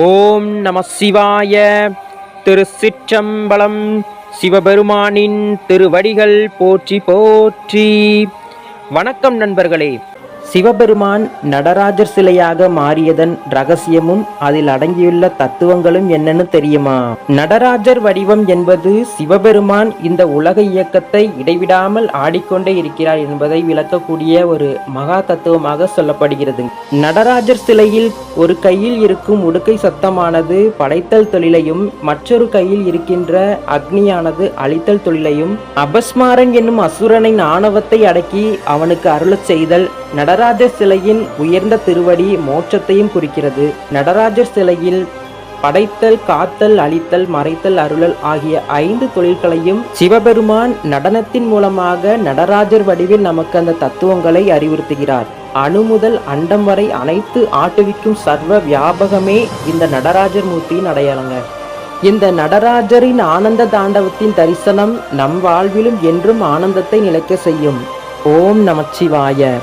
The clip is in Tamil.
ஓம் நம சிவாய. திரு சிற்றம்பலம் சிவபெருமானின் திருவடிகள் போற்றி போற்றி. வணக்கம் நண்பர்களே. சிவபெருமான் நடராஜர் சிலையாக மாறியதன் ரகசியமும் அதில் அடங்கியுள்ள தத்துவங்களும் என்னன்னு தெரியுமா? நடராஜர் வடிவம் என்பது சிவபெருமான் இந்த உலக இயக்கத்தை இடைவிடாமல் ஆடிக்கொண்டே இருக்கிறார் என்பதை விளக்கக்கூடிய ஒரு மகா தத்துவமாக சொல்லப்படுகிறது. நடராஜர் சிலையில் ஒரு கையில் இருக்கும் உடுக்கை சத்தமானது படைத்தல் தொழிலையும் மற்றொரு கையில் இருக்கின்ற அக்னியானது அழித்தல் தொழிலையும் அபஸ்மாரன் என்னும் அசுரனின் ஆணவத்தை அடக்கி அவனுக்கு அருளச் செய்தல் நடராஜர் சிலையின் உயர்ந்த திருவடி மோட்சத்தையும் குறிக்கிறது. நடராஜர் சிலையில் படைத்தல் காத்தல் அழித்தல் மறைத்தல் அருளல் ஆகிய ஐந்து தொழில்களையும் சிவபெருமான் நடனத்தின் மூலமாக நடராஜர் வடிவில் நமக்கு அந்த தத்துவங்களை அறிவுறுத்துகிறார். அணு முதல் அண்டம் வரை அனைத்து ஆட்டுவிக்கும் சர்வ வியாபகமே இந்த நடராஜர் மூர்த்தியின் அடையாளங்க. இந்த நடராஜரின் ஆனந்த தாண்டவத்தின் தரிசனம் நம் வாழ்விலும் என்றும் ஆனந்தத்தை நிலைக்க செய்யும். ஓம் நமச்சிவாய.